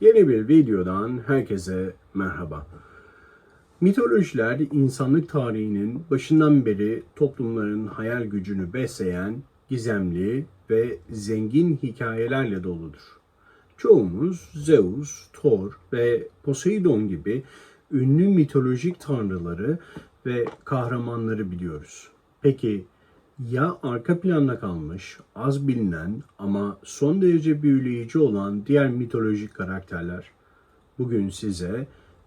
Yeni bir videodan herkese merhaba. Mitolojiler insanlık tarihinin başından beri toplumların hayal gücünü besleyen gizemli ve zengin hikayelerle doludur. Çoğumuz Zeus, Thor ve Poseidon gibi ünlü mitolojik tanrıları ve kahramanları biliyoruz. Peki ya arka planda kalmış, az bilinen ama son derece büyüleyici olan diğer mitolojik karakterler? Bugün size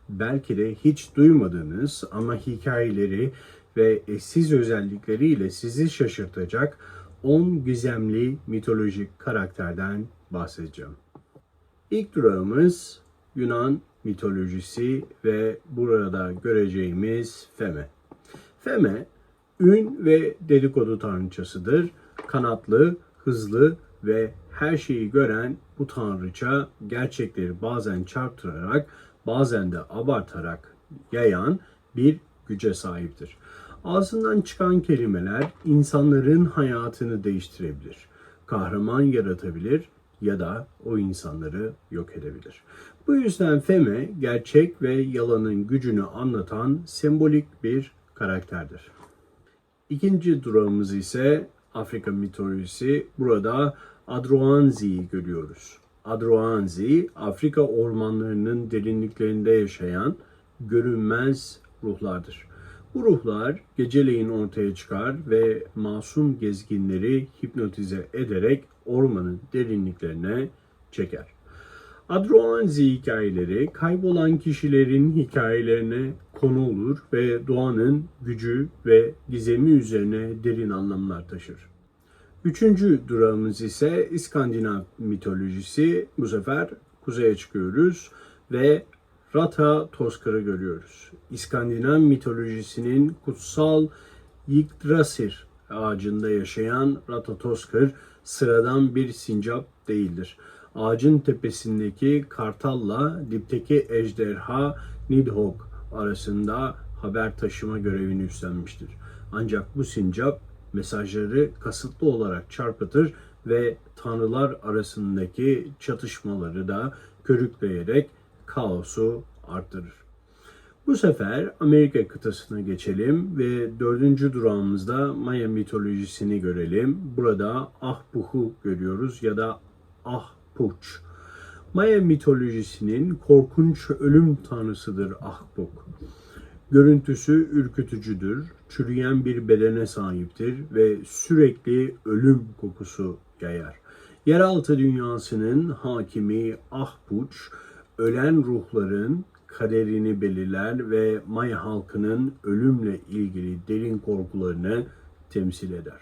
belki de hiç duymadığınız ama hikayeleri ve eşsiz özellikleriyle sizi şaşırtacak 10 gizemli mitolojik karakterden bahsedeceğim. İlk durağımız Yunan mitolojisi ve burada göreceğimiz Feme. Feme, ün ve dedikodu tanrıçasıdır. Kanatlı, hızlı ve her şeyi gören bu tanrıça gerçekleri bazen çarptırarak, bazen de abartarak yayan bir güce sahiptir. Ağzından çıkan kelimeler insanların hayatını değiştirebilir. Kahraman yaratabilir ya da o insanları yok edebilir. Bu yüzden Feme gerçek ve yalanın gücünü anlatan sembolik bir karakterdir. İkinci durağımız ise Afrika mitolojisi. Burada Adroanzi'yi görüyoruz. Adroanzi, Afrika ormanlarının derinliklerinde yaşayan görünmez ruhlardır. Bu ruhlar geceleyin ortaya çıkar ve masum gezginleri hipnotize ederek ormanın derinliklerine çeker. Adroanzi hikayeleri kaybolan kişilerin hikayelerine konu olur ve doğanın gücü ve gizemi üzerine derin anlamlar taşır. Üçüncü durağımız ise İskandinav mitolojisi. Bu sefer kuzeye çıkıyoruz ve Rata Toskar'ı görüyoruz. İskandinav mitolojisinin kutsal Yggdrasil ağacında yaşayan Rata Toskar sıradan bir sincap değildir. Ağacın tepesindeki kartalla dipteki ejderha Nidhogg arasında haber taşıma görevini üstlenmiştir. Ancak bu sincap mesajları kasıtlı olarak çarpıtır ve tanrılar arasındaki çatışmaları da körükleyerek kaosu arttırır. Bu sefer Amerika kıtasına geçelim ve dördüncü durağımızda Maya mitolojisini görelim. Burada Ahpuh'u görüyoruz ya da Ahpuç. Maya mitolojisinin korkunç ölüm tanrısıdır Ahpuk. Görüntüsü ürkütücüdür, çürüyen bir bedene sahiptir ve sürekli ölüm kokusu yayar. Yeraltı dünyasının hakimi Ahpuç, ölen ruhların kaderini belirler ve Maya halkının ölümle ilgili derin korkularını temsil eder.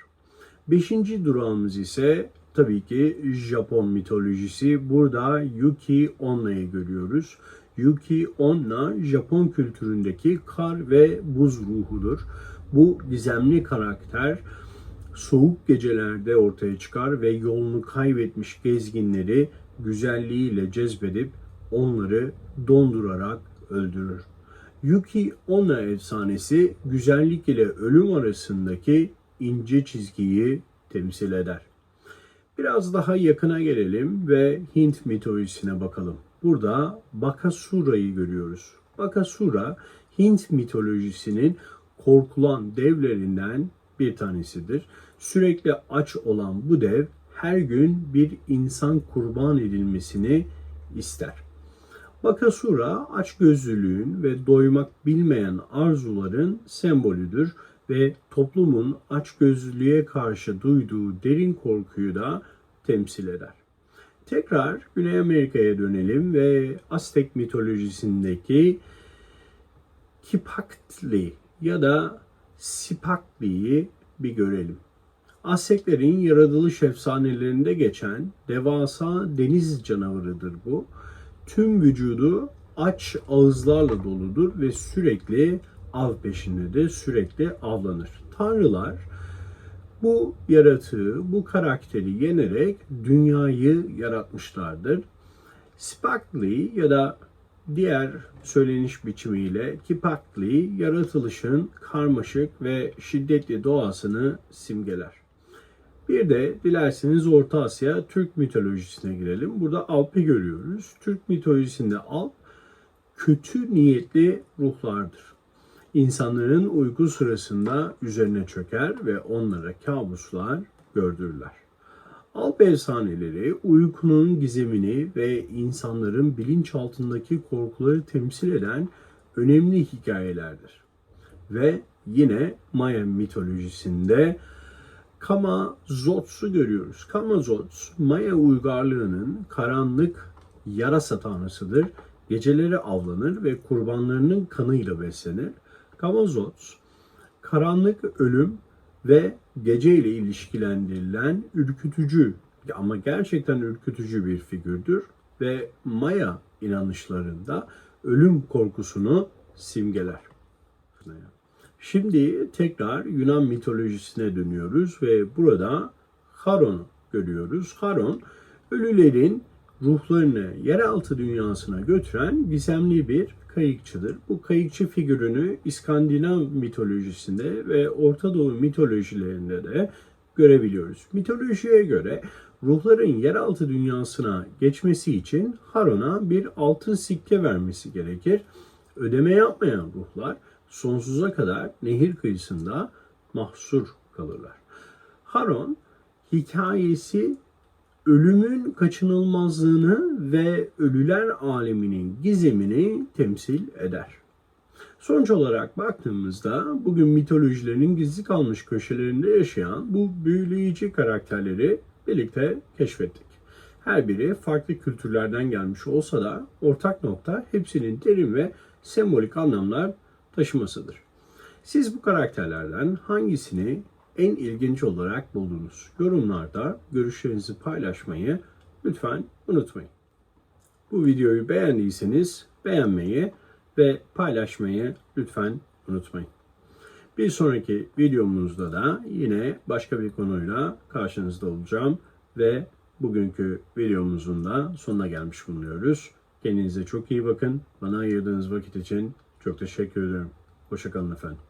Beşinci durağımız ise tabii ki Japon mitolojisi. Burada Yuki Onna'yı görüyoruz. Yuki Onna Japon kültüründeki kar ve buz ruhudur. Bu gizemli karakter soğuk gecelerde ortaya çıkar ve yolunu kaybetmiş gezginleri güzelliğiyle cezbedip onları dondurarak öldürür. Yuki Onna efsanesi güzellik ile ölüm arasındaki ince çizgiyi temsil eder. Biraz daha yakına gelelim ve Hint mitolojisine bakalım. Burada Bakasura'yı görüyoruz. Bakasura Hint mitolojisinin korkulan devlerinden bir tanesidir. Sürekli aç olan bu dev her gün bir insan kurban edilmesini ister. Bakasura açgözlülüğün ve doymak bilmeyen arzuların sembolüdür ve toplumun açgözlülüğe karşı duyduğu derin korkuyu da temsil eder. Tekrar Güney Amerika'ya dönelim ve Aztek mitolojisindeki Kipaktli ya da Sipakli'yi bir görelim. Azteklerin yaratılış efsanelerinde geçen devasa deniz canavarıdır bu. Tüm vücudu aç ağızlarla doludur ve sürekli av peşindedir, sürekli avlanır. Tanrılar bu yaratığı, bu karakteri yenerek dünyayı yaratmışlardır. Spakli ya da diğer söyleniş biçimiyle Kipakli yaratılışın karmaşık ve şiddetli doğasını simgeler. Bir de dilerseniz Orta Asya Türk mitolojisine girelim. Burada Alp'i görüyoruz. Türk mitolojisinde Alp kötü niyetli ruhlardır. İnsanların uyku sırasında üzerine çöker ve onlara kabuslar gördürürler. Alp efsaneleri uykunun gizemini ve insanların bilinçaltındaki korkuları temsil eden önemli hikayelerdir. Ve yine Maya mitolojisinde Kamazots'u görüyoruz. Kamazots, Maya uygarlığının karanlık yarasa tanrısıdır. Geceleri avlanır ve kurbanlarının kanıyla beslenir. Kamazots, karanlık ölüm ve gece ile ilişkilendirilen ürkütücü ama gerçekten ürkütücü bir figürdür ve Maya inanışlarında ölüm korkusunu simgeler. Şimdi tekrar Yunan mitolojisine dönüyoruz ve burada Haron'u görüyoruz. Haron ölülerin ruhlarını yeraltı dünyasına götüren gizemli bir kayıkçıdır. Bu kayıkçı figürünü İskandinav mitolojisinde ve Orta Doğu mitolojilerinde de görebiliyoruz. Mitolojiye göre ruhların yeraltı dünyasına geçmesi için Haron'a bir altın sikke vermesi gerekir. Ödeme yapmayan ruhlar sonsuza kadar nehir kıyısında mahsur kalırlar. Haron hikayesi ölümün kaçınılmazlığını ve ölüler aleminin gizemini temsil eder. Sonuç olarak baktığımızda bugün mitolojilerin gizli kalmış köşelerinde yaşayan bu büyüleyici karakterleri birlikte keşfettik. Her biri farklı kültürlerden gelmiş olsa da ortak nokta hepsinin derin ve sembolik anlamlar taşımasıdır. Siz bu karakterlerden hangisini en ilginç olarak buldunuz? Yorumlarda görüşlerinizi paylaşmayı lütfen unutmayın. Bu videoyu beğendiyseniz beğenmeyi ve paylaşmayı lütfen unutmayın. Bir sonraki videomuzda da yine başka bir konuyla karşınızda olacağım ve bugünkü videomuzun da sonuna gelmiş bulunuyoruz. Kendinize çok iyi bakın. Bana ayırdığınız vakit için çok teşekkür ederim. Hoşçakalın efendim.